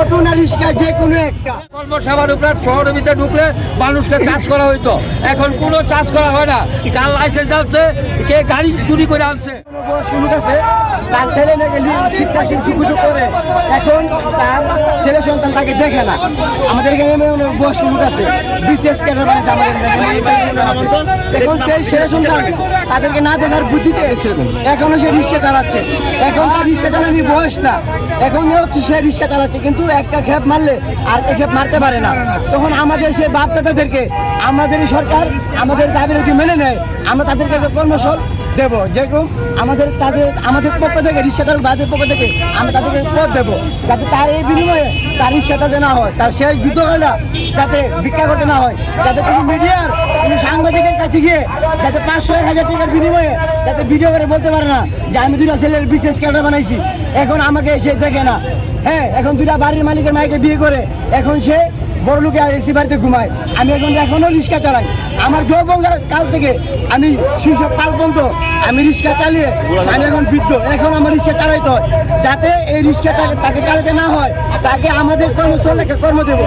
Auto না রিক্সা যে কোনো একটা। কর্মসেবার উপরে শহরের ভিতরে ঢুকলে মানুষকে চাষ করা হইতো। এখন কোনো চাষ করা হয় না। কার লাইসেন্স কে গাড়ি চুরি করে আনছে। কোনো আছে তার ছেলে মেয়েকে শিক্ষা সুযোগ করে। এখন তার ছেলে সন্তান তাকে দেখে না। আমাদের এখানে এমন অনেক বয়স্ক লোক আছে বিশেষ ক্যাডার বানাইছে আমাদের এখন সেই ছেলে সন্তান তাদেরকে না দেখার বুদ্ধিতে এখনও সে রিক্সা চালাচ্ছে। এখন তার রিক্সা চালানোর বয়স না। এখন হচ্ছে সে রিক্সা চালাচ্ছে। কিন্তু একটা খেপ মারলে আর একটা খেপ মারতে পারে না। তখন আমাদের সে বাপ দাদাদেরকে আমাদের এই সরকার, আমাদের দাবির যদি মেনে নেয়। আমরা তাদেরকে একটা কর্মশাল দেব। যেরকম আমাদের তাদের, আমাদের পক্ষ থেকে রিক্সা চালক বাদের পক্ষ থেকে আমরা তাদেরকে পথ দেবো। যাতে তার এই বিনিময়ে তার রিক্সা যাতে না হয়, তার শেষ বিদ্রোহীরা যাতে ভিক্ষা করতে না হয়। যাতে কোনো মিডিয়ার, কোনো সাংবাদিকের কাছে গিয়ে যাতে পাঁচশো, এক হাজার টাকার বিনিময়ে যাতে ভিডিও করে বলতে পারে না যে, আমি দুটা ছেলের বিশেষ ক্যাডার বানাইছি। এখন আমাকে সে দেখে না। হ্যাঁ এখন দুটা বাড়ির মালিকের মাইকে বিয়ে করে এখন সে বড় লোকে এসি বাড়িতে ঘুমায়। আমি এখন এখনও রিক্সা চালাই। আমার যৌবন কাল থেকে আমি সব কাল পর্যন্ত আমি রিক্সা চালিয়ে আমি এখন বৃদ্ধ। এখন আমার রিক্সা চালাইতে হয়। যাতে এই রিক্সা তাকে চালাতে না হয়, তাকে আমাদের কর্মস্থলকে কর্ম দেবো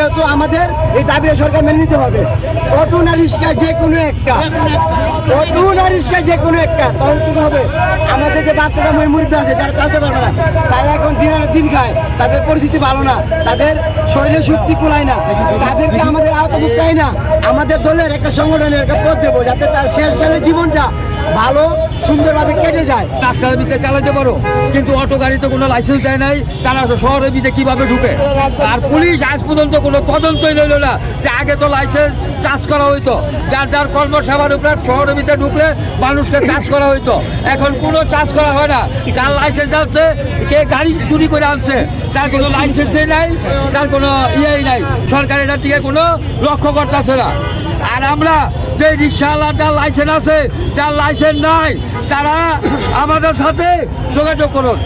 যেহেতু আমাদের এই দাবিটা সরকার মেনে নিতে হবে। অটো না রিক্সা যে কোনো একটা। অটো না রিক্সা যে কোনো একটা, তখন কি হবে? আমাদের যে বাচ্চারা মুরব্বী আছে, যারা চালাতে পারবে না, তারা এখন দিন দিন খায়। তাদের পরিস্থিতি ভালো না। তাদের শরীরে শক্তি কুলায় না। তাদেরকে আমাদের আওতাভুক্ত না। আমাদের দলের একটা সংগঠনের একটা পথ দেবো, যাতে তার শেষকালের জীবনটা ভালো, সুন্দরভাবে কেটে যায়। রাস্তার ভিতরে চালাতে পারো, কিন্তু অটো গাড়িতে কোনো লাইসেন্স দেয় নাই, তারা শহরের ভিতরে কীভাবে ঢুকে? আর পুলিশ আজ পর্যন্ত কোনো তদন্তই রইল না যে আগে তো লাইসেন্স চাষ করা হইতো। যার যার কর্মসেবার উপরে শহরের ভিতরে ঢুকলে মানুষকে চাষ করা হইতো। এখন কোনো চাষ করা হয় না। কার লাইসেন্স আছে, কে গাড়ি চুরি করে আনছে, তার কোনো লাইসেন্সই নাই, তার কোনো ইয়েই নাই। সরকার এটার দিকে কোনো লক্ষ্য করতেছে না। আর আমরা যে রিক্সাওয়ালার যার লাইসেন্স আছে যার লাইসেন্স নাই তারা আমাদের সাথে যোগাযোগ করুন।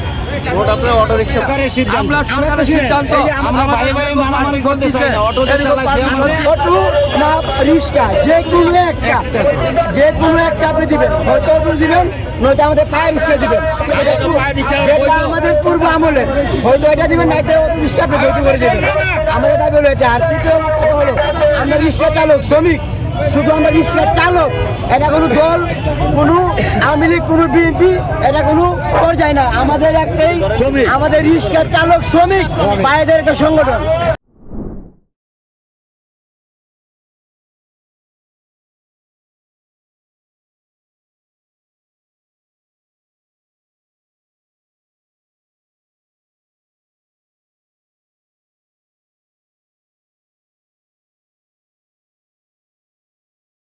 সরকারের সিদ্ধান্ত। আমরা সরকারের সিদ্ধান্ত। আমরা ভাই ভাই মারামারি করতে চাই না অটোতে চালাই সে আমার অটো না রিক্সা যে কোনো একটা। যে কোনো একটা আপনি দিবেন। হয়তো অটো দিবেন নয়তো আমাদের পায়ের রিক্সা দিবেন। আমাদের পূর্ব আমলের। হয়তো এটা দিবেন না অটো রিক্সা আপনি বৈধ করে দেবেন। আমাদের দাবি হলো এটা। আর দ্বিতীয় কথা হলো আমরা রিক্সা চালক শ্রমিক। শুধু আমরা রিক্সার চালক এটা কোনো দল কোনো আওয়ামী লীগ কোনো বিএনপি এটা কোনো পর্যায় না। আমাদের একটাই আমাদের রিক্সার চালক শ্রমিক বাইরেদেরকে সংগঠন।